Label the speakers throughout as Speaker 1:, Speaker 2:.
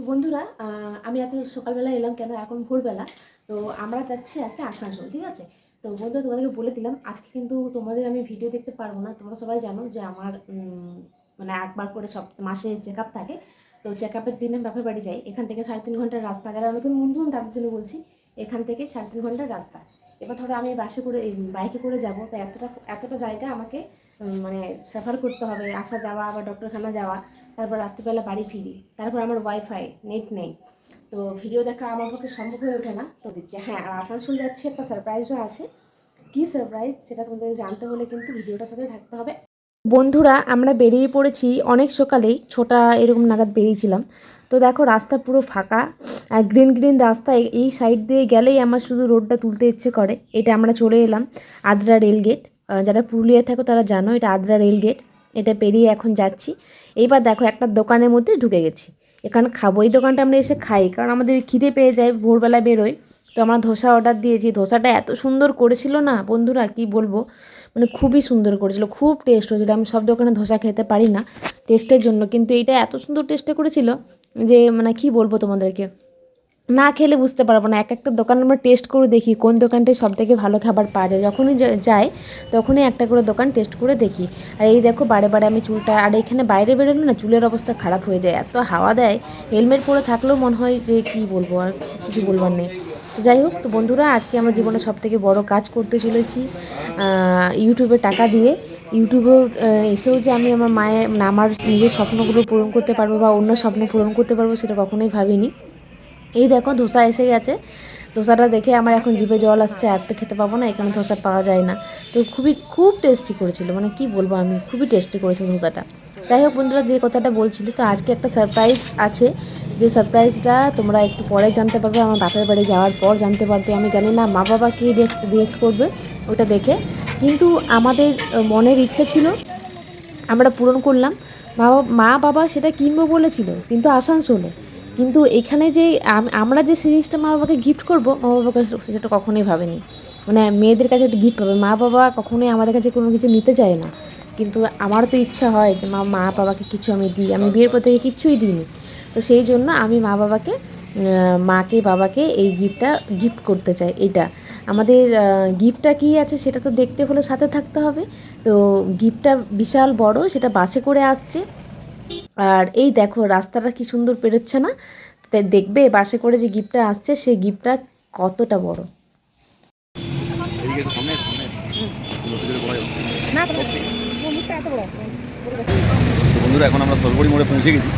Speaker 1: তো বন্ধুরা আমি এত সকালবেলা এলাম কেন? এখন ভোরবেলা। তো আমরা যাচ্ছি আজকে আসানসোল, ঠিক আছে? তো বন্ধুরা, তোমাদেরকে বলে দিলাম, আজকে কিন্তু তোমাদের আমি ভিডিও দেখতে পারব না। তোমরা সবাই জানো যে আমার মানে একবার করে সব মাসে চেক আপ থাকে। তো চেক আপের দিনে বাপের বাড়ি যাই। এখান থেকে সাড়ে তিন ঘণ্টার রাস্তা যারা নতুন বন্ধু, আমি তাদের জন্য বলছি, এখান থেকে সাড়ে তিন ঘণ্টার রাস্তা। এবার ধরো আমি বাসে করে বাইকে করে যাব, তো এতটা এতটা জায়গা আমাকে মানে সাফার করতে হবে। আসা যাওয়া আবার ডক্টরখানা যাওয়া। তারপর রাত্রিবেলা বাড়ি ফিরি। তারপর আমার ওয়াইফাই নেট নেই। তো ভিডিও দেখা আমার পক্ষে সম্ভব হয়ে ওঠে না। তো দিচ্ছে। হ্যাঁ আর আসানসোল যাচ্ছে, একটা সারপ্রাইজও আছে। কী সারপ্রাইজ সেটা তোমাদের জানতে হলে কিন্তু ভিডিওটার সাথে থাকতে হবে। বন্ধুরা, আমরা বেরিয়ে পড়েছি অনেক সকালেই, ছোটা এরকম নাগাদ বেরিয়েছিলাম। তো দেখো, রাস্তা পুরো ফাঁকা। আর গ্রিন গ্রিন রাস্তা এই- সাইড দিয়ে গেলেই আমার শুধু রোডটা তুলতে ইচ্ছে করে। এটা আমরা চলে এলাম আদ্রা রেলগেট যারা পুরুলিয়ায় থাকো তারা জানো, এটা আদ্রা রেলগেট এটা পেরিয়ে এখন যাচ্ছি। এইবার দেখো একটা দোকানের মধ্যে ঢুকে গেছি। এখানে খাব। এই দোকানটা আমরা এসে খাই, কারণ আমাদের খিদে পেয়ে যায়, ভোরবেলা বেরোই। তো আমরা ধোসা অর্ডার দিয়েছি। ধোসাটা এত সুন্দর করেছিল না, বন্ধুরা কি বলব? মানে খুবই সুন্দর করেছিল, খুব টেস্ট হয়েছিল। আমি সব দোকানে ধোসা খেতে পারি না টেস্টের জন্য। কিন্তু এইটা এত সুন্দর টেস্টে করেছিল যে মানে কি বলব তোমাদেরকে? না খেলে বুঝতে পারব না। এক একটা দোকান আমরা টেস্ট করে দেখি, কোন দোকানটায় সব থেকে ভালো খাবার পাওয়া যায়। যখনই যাই, তখনই একটা করে দোকান টেস্ট করে দেখি। আর এই দেখো, বারে বারে আমি চুলটা, আর এখানে বাইরে বেরোলে না, চুলের অবস্থা খারাপ হয়ে যায়। এত হাওয়া দেয়, হেলমেট পরে থাকলেও মনে হয় যে, কি বলব, আর কিছু বলবার নেই। যাই হোক, তো বন্ধুরা, আজকে আমার জীবনে সব থেকে বড় কাজ করতে চলেছি ইউটিউবে টাকা দিয়ে। ইউটিউবে এসেও যে আমি আমার মায়ের, আমার নিজের স্বপ্নগুলো পূরণ করতে পারব বা অন্য স্বপ্ন পূরণ করতে পারব, সেটা কখনোই ভাবিনি। এই দেখো, ধোসা এসে গেছে। ধোসাটা দেখে আমার এখন জিভে জল আসছে, আর তো খেতে পাবো না, এখানে ধোসা পাওয়া যায় না। তো খুবই, খুব টেস্টি করেছিল মানে কি বলব আমি, খুবই টেস্টি করেছিল ধোসাটা। যাই হোক বন্ধুরা, যে কথাটা বলছিলি, তো আজকে একটা সারপ্রাইজ আছে। যে সারপ্রাইজটা তোমরা একটু পরে জানতে পারবে, আমার বাপের বাড়ি যাওয়ার পর জানতে পারবে। আমি জানি না, মা বাবা কী রিয়েক্ট করবে ওটা দেখে। কিন্তু আমাদের মনের ইচ্ছে ছিল, আমরা পূরণ করলাম। মা মা বাবা সেটা কিনবো বলেছিল, কিন্তু আসানসোলে। কিন্তু এখানে যে আম- আমরা যে জিনিসটা মা বাবাকে গিফট করব মা বাবাকে সেটা কখনোই ভাবেনি। মানে মেয়েদের কাছে একটা গিফট হবে মা বাবা কখনোই আমাদের কাছে কোনো কিছু নিতে চায় না। কিন্তু আমার তো ইচ্ছা হয় যে মা মা বাবাকে কিছু আমি দিই। আমি বিয়ের পর থেকে কিচ্ছুই দিইনি। তো সেই জন্য আমি মা বাবাকে মাকে বাবাকে এই গিফটটা গিফট করতে চাই। এইটা আমাদের গিফটটা কী আছে সেটা তো দেখতে হলে সাথে থাকতে হবে। তো গিফটটা বিশাল বড় সেটা বাসে করে আসছে। আর এই দেখো রাস্তাটা কি সুন্দর পেরোচ্ছে না? তাই দেখবে বাসে করে যে গিফটটা আসছে সেই গিফটটা কতটা বড়।
Speaker 2: বন্ধুরা এখন আমরা সরবরি মোড়ে পৌঁছে গেছি।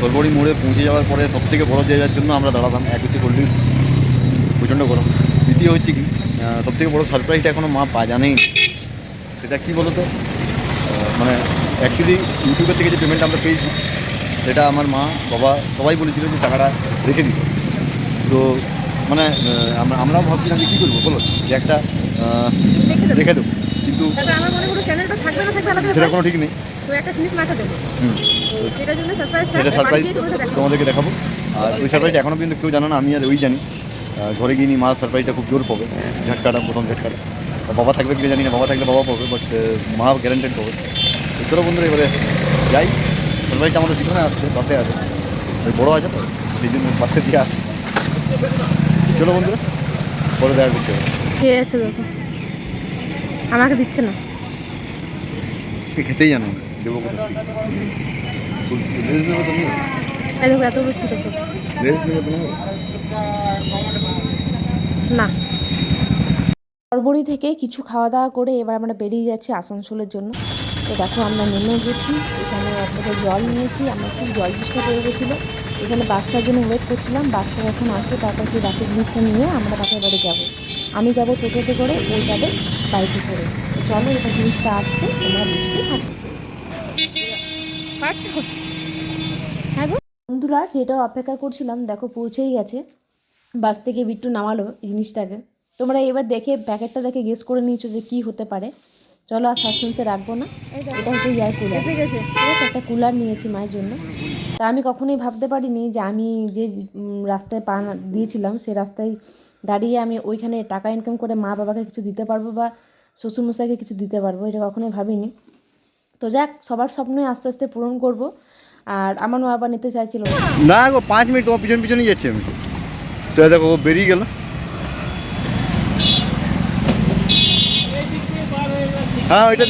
Speaker 2: সরবরি মোড়ে পৌঁছে যাওয়ার পরে সব থেকে বড় জায়গার জন্য আমরা দাঁড়াতাম এক হচ্ছে কোল্ড ড্রিঙ্কস প্রচণ্ড গরম। দ্বিতীয় হচ্ছে কি সব থেকে বড়ো সারপ্রাইজটা এখনও মা পা জানেই সেটা কী বলো তো মানে অ্যাকচুয়ালি ইউটিউবের থেকে যে পেমেন্ট আমরা পেয়েছি সেটা আমার মা বাবা সবাই বলেছিল যে টাকাটা রেখে দিতে। তো মানে আমরা আমরাও ভাবছিলাম যে কী করব বলো? যে একটা রেখে দেবো। কিন্তু
Speaker 1: তারপর আমার হলো চ্যানেলটা থাকবে না থাকবে
Speaker 2: সেটা কোনো ঠিক নেই।
Speaker 1: তো একটা জিনিস মাথা দেবো। সেটার জন্য সারপ্রাইজ
Speaker 2: তোমাদেরকে দেখাবো। আর ওই সারপ্রাইজটা এখনও পর্যন্ত কেউ জানো না আমি আর ওই জানি। ঘরে গিয়ে নিয়ে মা সারপ্রাইজটা খুব জোর পাবে। ঝটকাটা প্রথম ঝটকাটা। বাবা থাকবে কি জানি না বাবা থাকলে বাবা পাবে বাট মা গ্যারান্টেড পাবে। চলো বন্ধুরা এবারে যাই। সারপ্রাইজটা আমাদের পিছনে আসছে পাশে আছে। ওই বড়ো আছে তো সেই জন্য পাশে দিয়ে আসছে চলো বন্ধুরা পরে দেখা করতে হবে
Speaker 1: কে আছে দেখো। আমাকে দিচ্ছে না।
Speaker 2: খেতেই জানো দেবো কোথায়? তুমি
Speaker 1: এই দেখো এত বেশি না। সরবরি থেকে কিছু খাওয়া দাওয়া করে এবার আমরা বেরিয়ে যাচ্ছি আসানসোলের জন্য। তো দেখো আমরা নেমে গেছি। এখানে আপনাদের জল নিয়েছি। আমরা খুব জল জিনিসটা পেয়ে গেছিল। এখানে বাসটার জন্য ওয়েট করছিলাম। বাসটা যখন আসবে তারপর সেই বাসের জিনিসটা নিয়ে আমরা বাপের বাড়ি যাব। আমি যাব টোটোতে করে ওই যাবে বাইকে করে। চলো এটা জিনিসটা আসছে। তোমরা দেখতে থাকো। হ্যাঁ গো। বন্ধুরা যেটা অপেক্ষা করছিলাম দেখো পৌঁছেই গেছে। বাস থেকে বিট্টু নামালো জিনিসটাকে। তোমরা এবার দেখে প্যাকেটটা দেখে গেস করে নিয়েছো যে কী হতে পারে। চলো আর সাসপেন্সে রাখব না। এটা হচ্ছে এয়ার কুলার ঠিক আছে একটা কুলার নিয়েছি মায়ের জন্য। তা আমি কখনোই ভাবতে পারিনি যে আমি যে রাস্তায় পা দিয়েছিলাম সেই রাস্তায় দাঁড়িয়ে আমি ওইখানে টাকা ইনকাম করে মা বাবাকে কিছু দিতে পারব বা শ্বশুরমশাইকে কিছু দিতে পারব এটা কখনোই ভাবিনি। তো যাক সবার স্বপ্নই আস্তে আস্তে পূরণ করব। আর আমার মা বাবা নিতে চাইছিল না।
Speaker 2: গো পাঁচ মিনিট তোমার পিছন পিছনেই যাচ্ছি। আমি তো দেখো ও বেরিয়ে গেল। হ্যাঁ ওইটা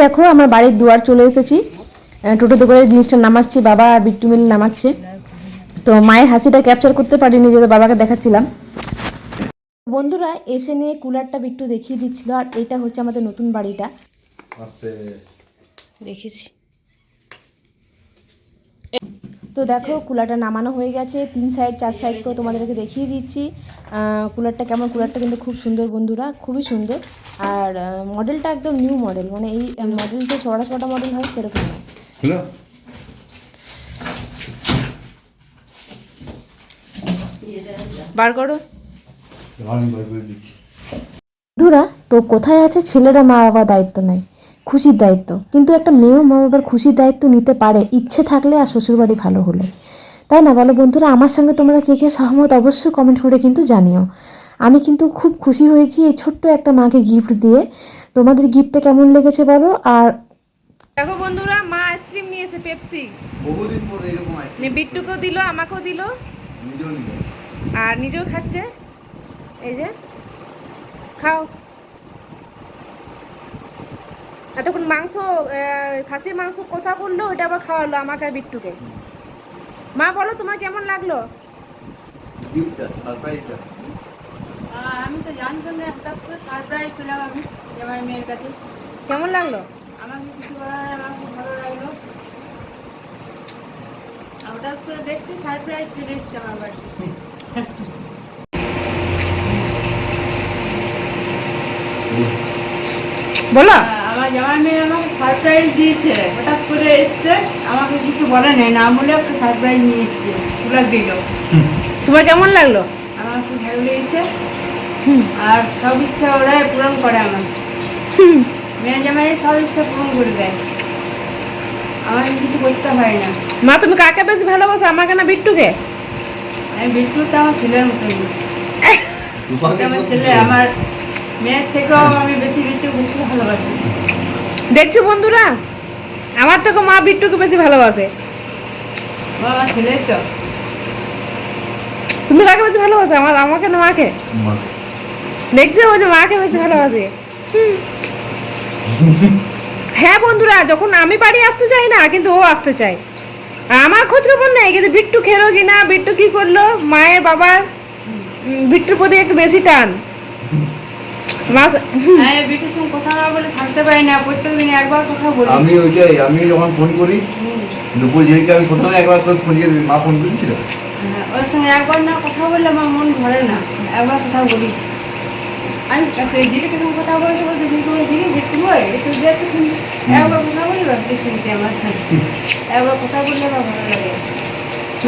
Speaker 1: দেখো আমার বাড়ির দুয়ার চলে এসেছি। টোটোতে করে জিনিসটা নামাচ্ছি বাবা আর বিট্টু মিলে নামাচ্ছে। তো মায়ের হাসিটা ক্যাপচার করতে পারিনি যেটা বাবাকে দেখাচ্ছিলাম। বন্ধুরা এসে নিয়ে কুলারটা বিট্টু দেখিয়ে দিচ্ছিল আর এটা হচ্ছে আমাদের নতুন বাড়িটা। দেখেছি। তো দেখো কুলারটা নামানো হয়ে গেছে। তিন সাইড চার সাইড করে তোমাদেরকে দেখিয়ে দিচ্ছি। কুলারটা কেমন? কুলারটা কিন্তু খুব সুন্দর বন্ধুরা খুবই সুন্দর। আর মডেলটা একদম নিউ মডেল মানে এই মডেল যে ছড়া ছটা মডেল হয় সেরকম নয়। বার করো। বন্ধুরা তো কোথায় আছে ছেলেরা মা বাবা দায়িত্ব নেয়? খুশির দায়িত্ব। কিন্তু একটা মেয়েও মা বাবার খুশির দায়িত্ব নিতে পারে ইচ্ছে থাকলে আর শ্বশুরবাড়ি ভালো হলে। তাই না বলো বন্ধুরা? আমার সঙ্গে তোমরা কে কে সহমত অবশ্যই কমেন্ট করে কিন্তু জানিও। আমি কিন্তু খুব খুশি হয়েছি এই ছোট্ট একটা মাকে গিফট দিয়ে। তোমাদের গিফটটা কেমন লেগেছে বলো? আর
Speaker 3: দেখো বন্ধুরা মা আইসক্রিম নিয়েছে পেপসি
Speaker 2: বহুদিন পরে এরকম
Speaker 3: নিয়ে বিট্টুকেও দিল আমাকেও দিল।
Speaker 2: নিজেও নিল।
Speaker 3: আর নিজেও খাচ্ছে। এই যে খাও। এতক্ষণ মাংস খাসির মাংস কষা করল ওটা আবার খাওয়ালো আমাকে আর বিট্টুকে। মা বলো তোমার কেমন লাগল?
Speaker 4: আমি তো জানতাম না হঠাৎ করে সারপ্রাইজ পেলাম আমি মেয়ের কাছে।
Speaker 3: কেমন লাগল?
Speaker 4: আমাকে কিছু বলার আমার খুব ভালো লাগল। হঠাৎ করে দেখছি সারপ্রাইজ চলে এসছে আমার বাড়িতে
Speaker 3: বলো।
Speaker 4: আমার জামাই মেয়ে আমাকে সারপ্রাইজ দিয়েছে। হঠাৎ করে এসছে আমাকে কিছু বলে নাই না বলে একটা সারপ্রাইজ নিয়ে এসছে। তুলার দিল
Speaker 3: তোমার কেমন লাগল?
Speaker 4: আমার খুব ভালো লেগেছে। আর সব ইচ্ছা ওরাই পূরণ করে আমার। মেয়ে জামাই সব ইচ্ছা পূরণ করে দেয়। আমার কিছু করতে হয় না।
Speaker 3: মা তুমি কাকে বেশি ভালোবাসো আমাকে না বিট্টুকে?
Speaker 4: আমি বিট্টু তো আমার ছেলের মতন। আমার ছেলে আমার মেয়ের থেকেও আমি বেশি বিট্টু বেশি ভালোবাসি।
Speaker 3: দেখছ বন্ধুরা? আমার থেকে মা বিট্টুকে বেশি ভালোবাসে।
Speaker 4: ও আমার ছেলে তো।
Speaker 3: তুমি কাকে বেশি ভালোবাসো? আমার আমাকে না মাকে? দেখছ ও যে মাকে বেশি ভালোবাসে? হ্যাঁ বন্ধুরা যখন আমি বাড়ি আসতে চাই না কিন্তু ও আসতে চায়। আমার খোঁজ খবর নেই কিন্তু বিট্টু খেলো কি না বিট্টু কি করল? মায়ের বাবার বিট্টুর প্রতি একটু বেশি টান।
Speaker 2: আমি ওইটাই আমি যখন ফোন করি দুপুর যেদিকে আমি প্রথমে একবার ফোন দিয়ে মা ফোন করেছিল।
Speaker 4: হ্যাঁ, ওর সঙ্গে একবার না কথা বললে আমার মন ধরে না একবার কথা বলি। আমি দিদিকে সঙ্গে কথা বলতে বলতে দিদি বলে দিদি দেখতে বই একটু দেখতে একবার কথা বলি ভাবতে শুনতে আমার একবার কথা বললে আমার ভালো লাগে।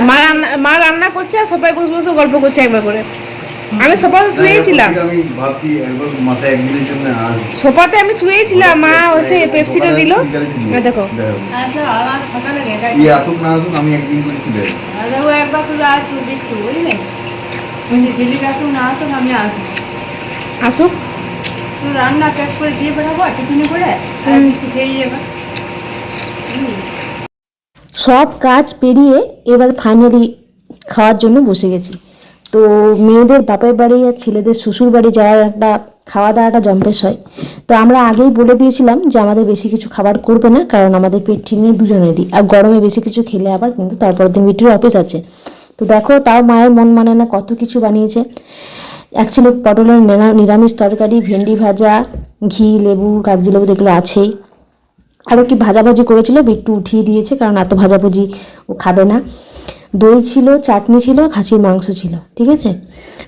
Speaker 3: মা রান্না মা রান্না করছে আর সবাই বসে বসে গল্প করছে একবার করে। আমি সোফাতে শুয়েছিলাম। সোফাতে আমি শুয়েছিলাম মা ওসে পেপসিটা দিল। দেখো।
Speaker 4: আচ্ছা
Speaker 2: আসুক না আমি
Speaker 4: আসব। আসুক। তুই রান্না প্যাক করে দিয়ে বেড়াবো টিফিনে করে খেয়ে যাবে।
Speaker 1: সব কাজ পেরিয়ে এবার ফাইনালি খাওয়ার জন্য বসে গেছি। তো মেয়েদের বাপের বাড়ি আর ছেলেদের শ্বশুর বাড়ি যাওয়ার একটা খাওয়া দাওয়াটা জম্পেশ হয়। তো আমরা আগেই বলে দিয়েছিলাম যে আমাদের বেশি কিছু খাবার করবে না, কারণ আমাদের পেট ঠিক নেই দুজনেরই। আর গরমে বেশি কিছু খেলে আবার কিন্তু তারপরের দিন বিটির অফিস আছে। তো দেখো, তাও মায়ের মন মানে না কত কিছু বানিয়েছে। এক ছিল পটলের নিরামিষ তরকারি, ভেন্ডি ভাজা, ঘি, লেবু, কাগজি লেবু, এগুলো আছেই। আরও কি ভাজাভাজি করেছিল, বিট্টু উঠিয়ে দিয়েছে, কারণ এত ভাজাভুজি ও খাবে না। দই ছিল চাটনি ছিল খাসির মাংস ছিল ঠিক আছে?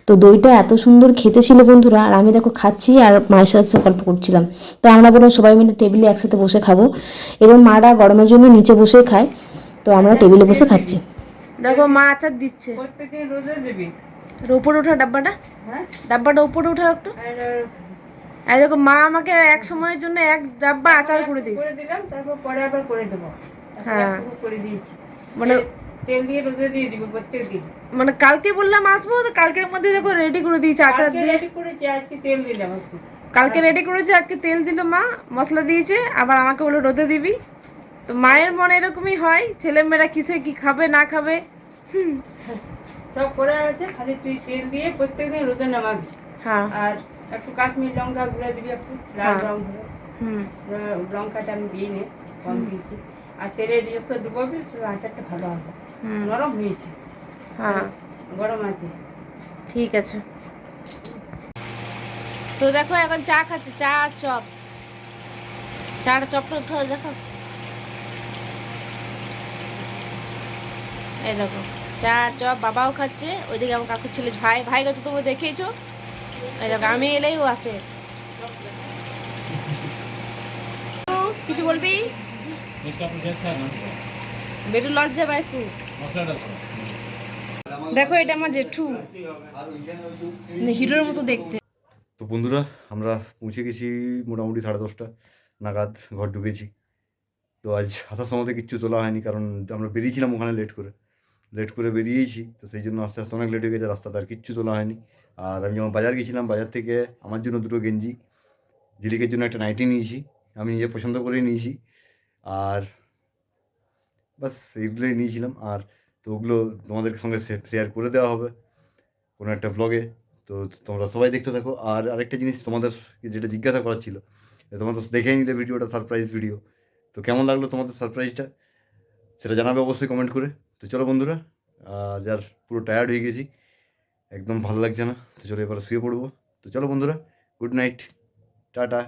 Speaker 1: তো দইটা এত সুন্দর খেতে ছিল বন্ধুরা আর আমি দেখো খাচ্ছি আর মায়ের সাথে গল্প করছিলাম। তো আমরা বললাম সবাই মিলে টেবিলে একসাথে বসে খাব। এবং মারা গরমের জন্য নিচে বসে খায়। তো আমরা টেবিলে বসে খাচ্ছি।
Speaker 3: দেখো মা আচার দিচ্ছে। উপরে ওঠা ডাব্বাটা?
Speaker 4: হ্যাঁ?
Speaker 3: ডাব্বাটা উপরে ওঠা একটু।
Speaker 4: আর
Speaker 3: দেখো মা আমাকে এক সময়ের জন্য এক ডাব্বা আচার করে দিয়েছে।
Speaker 4: করে দিলাম তারপর পরে আবার করে দেবো।
Speaker 3: হ্যাঁ।
Speaker 4: করে দিয়েছি।
Speaker 3: মানে
Speaker 4: তেল দিয়ে রোদে দিয়ে দিবি প্রত্যেক দিন।
Speaker 3: মানে কালকে বললাম আসব তো কালকের মধ্যে দেখো রেডি করে দিয়েছে আচার দিয়ে।
Speaker 4: রেডি করেছি আজকে তেল দিলাম
Speaker 3: কালকে রেডি করেছে আজকে তেল দিল মা মশলা দিয়েছে আবার আমাকে বলে রোদে দিবি। তো মায়ের মনে এরকমই হয় ছেলেমেয়েরা কিসে কি খাবে না খাবে?
Speaker 4: সব করে আছে খালি তুই তেল দিয়ে প্রত্যেকদিন রোদে নামাবি।
Speaker 3: হ্যাঁ।
Speaker 4: আর একটু কাশ্মীর লঙ্কা গুঁড়া দিবি একটু লাল
Speaker 3: হ্যাঁ।
Speaker 4: রং
Speaker 3: হুম।
Speaker 4: লঙ্কাটা আমি দিই নে কম দিয়েছি। আর তো ডুবাবি আচারটা ভালো হবে। নরম হয়েছে।
Speaker 3: হ্যাঁ।
Speaker 4: গরম আছে।
Speaker 3: ঠিক আছে। তো দেখো এখন চা খাচ্ছে। চা আর চপ। চপটা উঠো দেখো। এই দেখো চা আর চপ বাবাও খাচ্ছে ওইদিকে আমার কাকুর ছেলে ভাই ভাই তো তোমরা দেখিয়েছো? এই দেখো আমি এলেই ও আসে। কিছু বলবি? বেটু লজ্জা পায় খুব। দেখো এটা আমার জেঠু। হিরোর মতো দেখতে।
Speaker 2: তো বন্ধুরা আমরা পৌঁছে গেছি মোটামুটি সাড়ে দশটা নাগাদ ঘর ঢুকেছি। তো আজ আসার সময় কিচ্ছু তোলা হয়নি কারণ আমরা বেরিয়েছিলাম ওখানে লেট করে। লেট করে বেরিয়েছি তো সেই জন্য আস্তে আস্তে অনেক লেট হয়ে গেছে রাস্তাতে আর কিচ্ছু তোলা হয়নি। আর আমি যখন বাজার গেছিলাম বাজার থেকে আমার জন্য দুটো গেঞ্জি ঝিলিকের জন্য একটা নাইটি নিয়েছি আমি নিজে পছন্দ করেই নিয়েছি। আর বাস এইগুলোই নিয়েছিলাম। আর তো ওগুলো তোমাদের সঙ্গে শেয়ার করে দেওয়া হবে কোনো একটা ব্লগে তো তোমরা সবাই দেখতে থাকো। আর আরেকটা জিনিস তোমাদের যেটা জিজ্ঞাসা করার ছিল, যে তোমরা তো দেখেই নিলে ভিডিওটা সারপ্রাইজ ভিডিও তো কেমন লাগল তোমাদের সারপ্রাইজটা সেটা জানাবে অবশ্যই কমেন্ট করে। তো চলো বন্ধুরা যার পুরো টায়ার্ড হয়ে গেছি, একদম ভালো লাগছে না। তো চলো এবার শুয়ে পড়ব। তো চলো বন্ধুরা গুড নাইট টাটা।